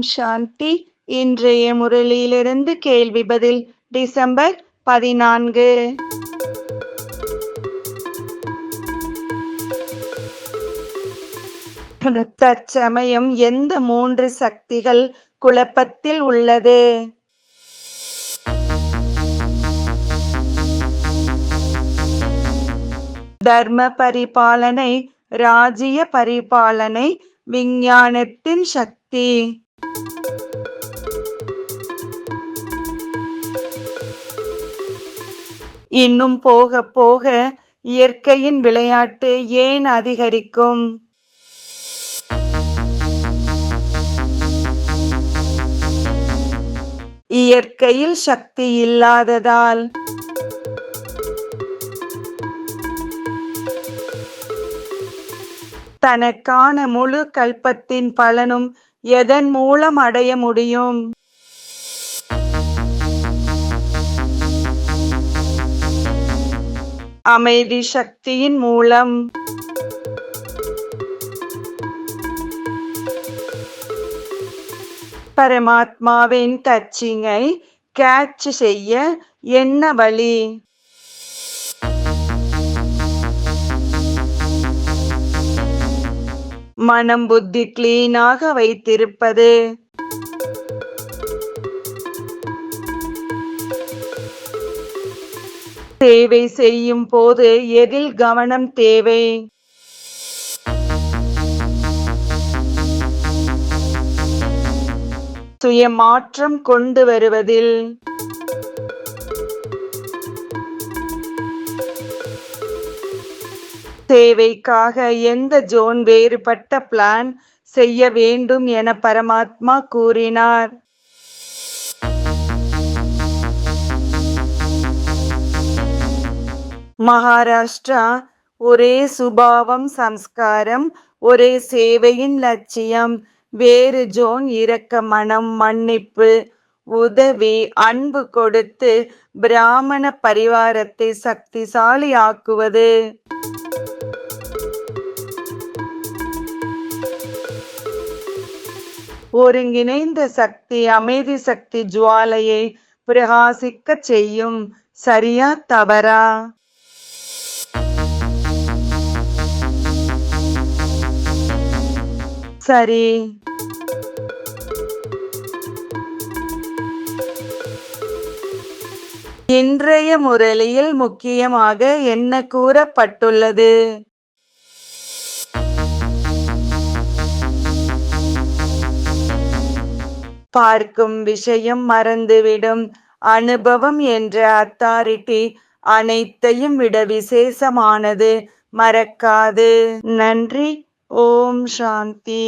ஓம் சாந்தி. இன்றைய முரளியிலிருந்து கேள்வி பதில் டிசம்பர் பதினான்கு. தற்சமயம் எந்த மூன்று சக்திகள் குழப்பத்தில் உள்ளது? தர்ம பரிபாலனை ராஜ்ய பரிபாலனை விஞ்ஞானத்தின் சக்தி. இன்னும் போக போக இயற்கையின் விளையாட்டு ஏன் அதிகரிக்கும்? இயற்கையில் சக்தி இல்லாததால். தனக்கான முழு கல்பத்தின் பலனும் எதன் மூலம் அடைய முடியும்? அமைதி சக்தியின் மூலம். பரமாத்மாவின் டச்சிங்கை கேட்ச் செய்ய என்ன வழி? மனம் புத்தி கிளீனாக வைத்திருப்பது. சேவை செய்யும் போது எதில் கவனம் தேவை? சுய மாற்றம் கொண்டு வருவதில். சேவைக்காக எந்த ஜோன் வேறுபட்ட பிளான் செய்ய வேண்டும் என பரமாத்மா கூறினார். மகாராஷ்டிரா ஒரே சுபாவம் சம்ஸ்காரம் ஒரே சேவையின் லட்சியம். வேறு ஜோன் இரக்க மனம் மன்னிப்பு உதவி அன்பு கொடுத்து பிராமண பரிவாரத்தை சக்திசாலி ஆக்குவது ஒருங்கிணைந்த சக்தி அமைதி சக்தி ஜுவாலையை பிரகாசிக்க செய்யும் சரியா தவறா? சரி. இன்றைய முரளியில் முக்கியமாக என்ன கூறப்பட்டுள்ளது? பார்க்கும் விஷயம் மறந்துவிடும். அனுபவம் என்ற அத்தாரிட்டி அனைத்தையும் விட விசேஷமானது. மறக்காது. நன்றி. ஓம் சாந்தி